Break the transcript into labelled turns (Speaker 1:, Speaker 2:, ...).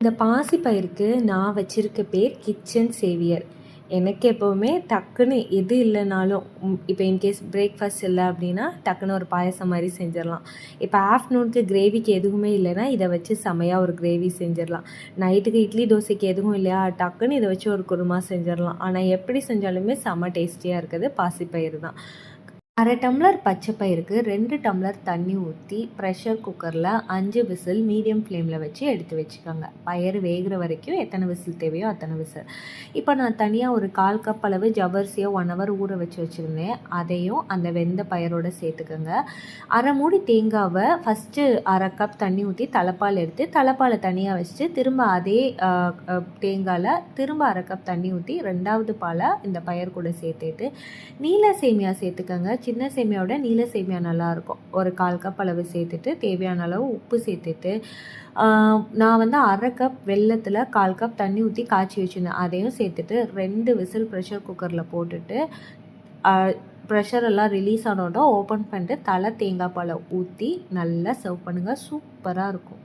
Speaker 1: இந்த பாசிப்பயிருக்கு நான் வச்சிருக்க பேர் கிச்சன் சேவியர். எனக்கு எப்போவுமே டக்குன்னு எது இல்லைனாலும் இப்போ இன்கேஸ் பிரேக்ஃபாஸ்ட் இல்லை அப்படின்னா டக்குன்னு ஒரு பாயசம் மாதிரி செஞ்சிடலாம். இப்போ ஆஃப்டர்நூனுக்கு கிரேவிக்கு எதுவுமே இல்லைன்னா இதை வச்சு செமையாக ஒரு கிரேவி செஞ்சிடலாம். நைட்டுக்கு இட்லி தோசைக்கு எதுவும் இல்லையா டக்குன்னு இதை வச்சு ஒரு குருமா செஞ்சிடலாம். ஆனால் எப்படி செஞ்சாலுமே செம்ம டேஸ்டியாக இருக்குது பாசிப்பயிறு தான். அரை டம்ளர் பச்சை பயிருக்கு ரெண்டு டம்ளர் தண்ணி ஊற்றி ப்ரெஷர் குக்கரில் அஞ்சு விசில் மீடியம் ஃப்ளேமில் வச்சு எடுத்து வச்சுக்கோங்க. பயிர் வேகிற வரைக்கும் எத்தனை விசில் தேவையோ அத்தனை விசில். இப்போ நான் தனியாக ஒரு கால் கப் அளவு ஜவர்சியை ஒன் ஹவர் ஊற வச்சு வச்சுருந்தேன். அதையும் அந்த வெந்த பயிரோடு சேர்த்துக்கோங்க. அரை மூடி தேங்காவை ஃபஸ்ட்டு அரை கப் தண்ணி ஊற்றி தலைப்பால் எடுத்து தலைப்பாலை தனியாக வச்சுட்டு திரும்ப அதே தேங்காயில் திரும்ப அரை கப் தண்ணி ஊற்றி ரெண்டாவது பாலை இந்த பயிர் கூட சேர்த்துட்டு நீல சேமியா சேர்த்துக்கோங்க. சின்ன சேமியாவோட நீல சேமியா நல்லாயிருக்கும் ஒரு கால் கப் அளவு சேர்த்துட்டு தேவையான அளவு உப்பு சேர்த்துட்டு நான் வந்து அரை கப் வெள்ளத்தில் கால் கப் தண்ணி ஊற்றி காய்ச்சி வச்சுருந்தேன். அதையும் சேர்த்துட்டு ரெண்டு விசில் ப்ரெஷர் குக்கரில் போட்டுட்டு ப்ரெஷர் எல்லாம் ரிலீஸ் ஆனோட ஓப்பன் பண்ணிட்டு தலை தேங்காய் பாலை ஊற்றி நல்லா சர்வ் பண்ணுங்கள் சூப்பராக இருக்கும்.